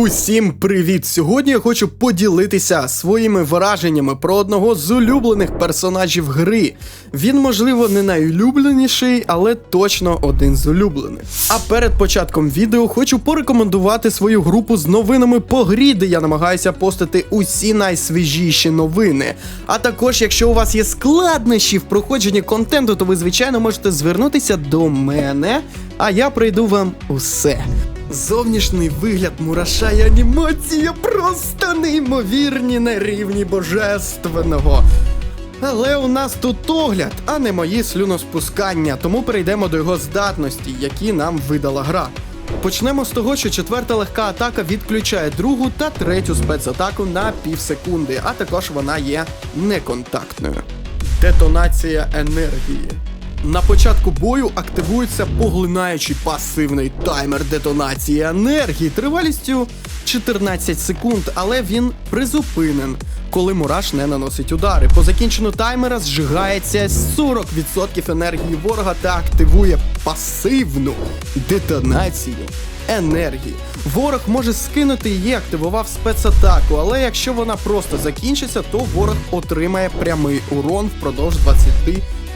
Усім привіт! Сьогодні я хочу поділитися своїми враженнями про одного з улюблених персонажів гри. Він, можливо, не найулюбленіший, але точно один з улюблених. А перед початком відео хочу порекомендувати свою групу з новинами по грі, де я намагаюся постити усі найсвіжіші новини. А також, якщо у вас є складнощі в проходженні контенту, то ви звичайно можете звернутися до мене, а я прийду вам усе. Зовнішній вигляд мураша і анімація просто неймовірні на рівні божественного. Але у нас тут огляд, а не мої слюноспускання, тому перейдемо до його здатності, які нам видала гра. Почнемо з того, що четверта легка атака відключає другу та третю спецатаку на півсекунди, а також вона є неконтактною. Детонація енергії. На початку бою активується поглинаючий пасивний таймер детонації енергії тривалістю 14 секунд, але він призупинен, коли мураш не наносить удари. По закінченню таймера зжигається 40% енергії ворога та активує пасивну детонацію енергії. Ворог може скинути її, активував спецатаку, але якщо вона просто закінчиться, то ворог отримає прямий урон впродовж 20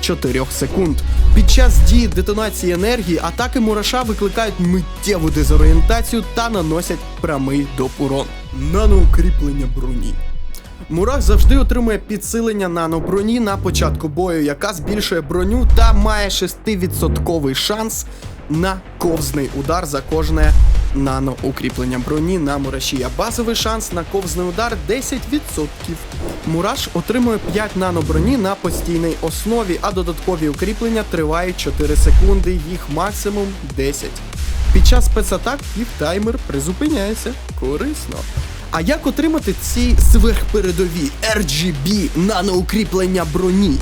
4 секунд. Під час дії детонації енергії атаки мураша викликають миттєву дезорієнтацію та наносять прямий доп урон. Наноукріплення броні. Мурах завжди отримує підсилення наноброні на початку бою, яка збільшує броню та має 6% шанс на ковзний удар за кожне наноукріплення броні на мураші. А базовий шанс на ковзний удар 10%. Мураш отримує 5 наноброні на постійній основі, а додаткові укріплення тривають 4 секунди, їх максимум 10. Під час спецатак їх таймер призупиняється. Корисно. А як отримати ці сверхпередові RGB наноукріплення броні?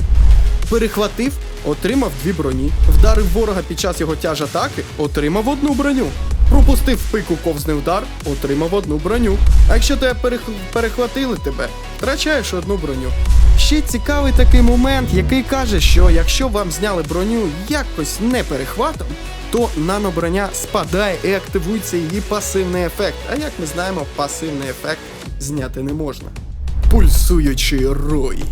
Перехватив, отримав дві броні. Вдарив ворога під час його тяж атаки, отримав одну броню. Пропустив пику ковзний удар, отримав одну броню. А якщо тебе перех... перехватили тебе, втрачаєш одну броню. Ще цікавий такий момент, який каже, що якщо вам зняли броню якось не перехватом, то наноброня спадає і активується її пасивний ефект. А як ми знаємо, пасивний ефект зняти не можна. Пульсуючий рой.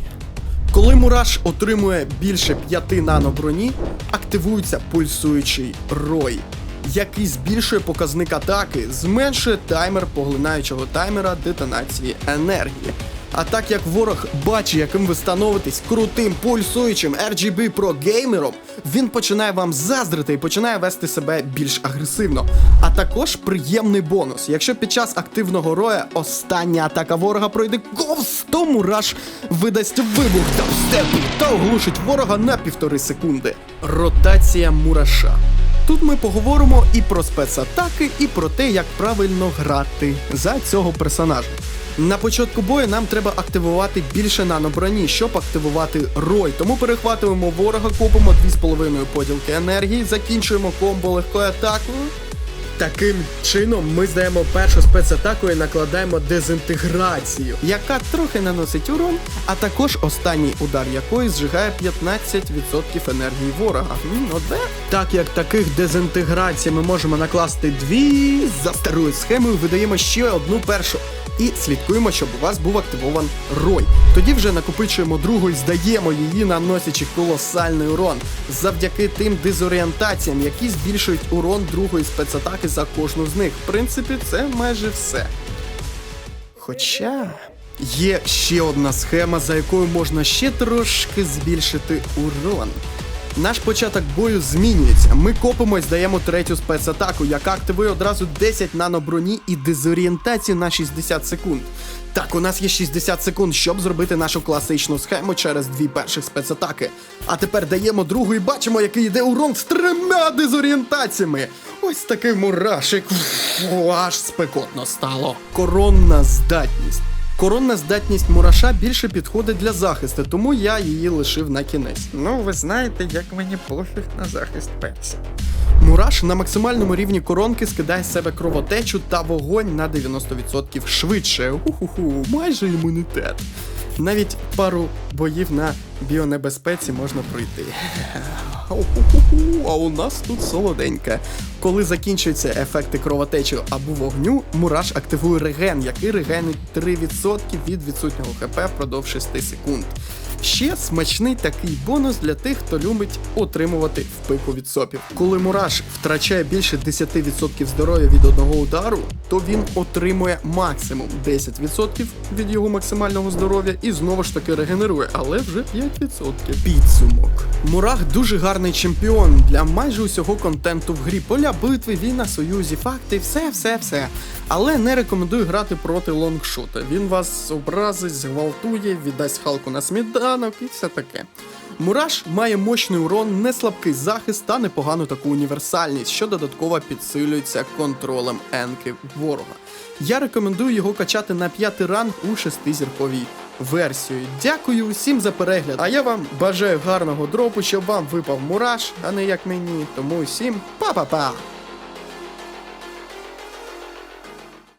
Коли мураш отримує більше 5 наноброні, активується пульсуючий рой, який збільшує показник атаки, зменшує таймер поглинаючого таймера детонації енергії. А так як ворог бачить, яким ви становитесь крутим пульсуючим RGB Pro геймером, він починає вам заздрити і починає вести себе більш агресивно. А також приємний бонус. Якщо під час активного роя остання атака ворога пройде ковз, то мураш видасть вибух та степу та оглушить ворога на півтори секунди. Ротація мураша. Тут ми поговоримо і про спецатаки, і про те, як правильно грати за цього персонажа. На початку бою нам треба активувати більше наноброні, щоб активувати рой. Тому перехватуємо ворога, купимо 2,5 поділки енергії, закінчуємо комбо легкою атакою. Таким чином ми здаємо першу спецатаку і накладаємо дезінтеграцію, яка трохи наносить урон, а також останній удар якої зжигає 15% енергії ворога. М, одне. Так як таких дезінтеграцій ми можемо накласти дві за старою схемою, видаємо ще одну першу. І слідкуємо, щоб у вас був активован рой. Тоді вже накопичуємо другу і здаємо її, наносячи колосальний урон завдяки тим дезорієнтаціям, які збільшують урон другої спецатаки за кожну з них. В принципі, це майже все. Хоча є ще одна схема, за якою можна ще трошки збільшити урон. Наш початок бою змінюється. Ми копимось, даємо третю спецатаку, яка активує одразу 10 наноброні і дезорієнтацію на 60 секунд. Так, у нас є 60 секунд, щоб зробити нашу класичну схему через дві перших спецатаки. А тепер даємо другу і бачимо, який йде урон з трьома дезорієнтаціями. Ось такий мурашик. Фу, аж спекотно стало. Коронна здатність. Коронна здатність мураша більше підходить для захисту, тому я її лишив на кінець. Ну, ви знаєте, як мені пофіг на захист персів. Мураш на максимальному рівні коронки скидає з себе кровотечу та вогонь на 90% швидше. Уху-ху, майже імунітет. Навіть пару боїв на біонебезпеці можна пройти. А у нас тут солоденьке. Коли закінчуються ефекти кровотечі або вогню, мураш активує реген, який регенить 3% від відсутнього ХП впродовж 6 секунд. Ще смачний такий бонус для тих, хто любить отримувати впику від сопів. Коли мураш втрачає більше 10% здоров'я від одного удару, то він отримує максимум 10% від його максимального здоров'я і знову ж таки регенерує, але вже 5%. Підсумок. Мурах дуже гарний чемпіон для майже усього контенту в грі. Поля битви, війна, союзі, факти, все, все, все. Але не рекомендую грати проти лонгшота. Він вас образить, зґвалтує, віддасть халку на сніданок і все таке. Мураш має мощний урон, не слабкий захист та непогану таку універсальність, що додатково підсилюється контролем енки ворога. Я рекомендую його качати на п'ятий ранг у шестизірковій версії. Дякую усім за перегляд. А я вам бажаю гарного дропу, щоб вам випав мураш, а не як мені. Тому усім па-па-па!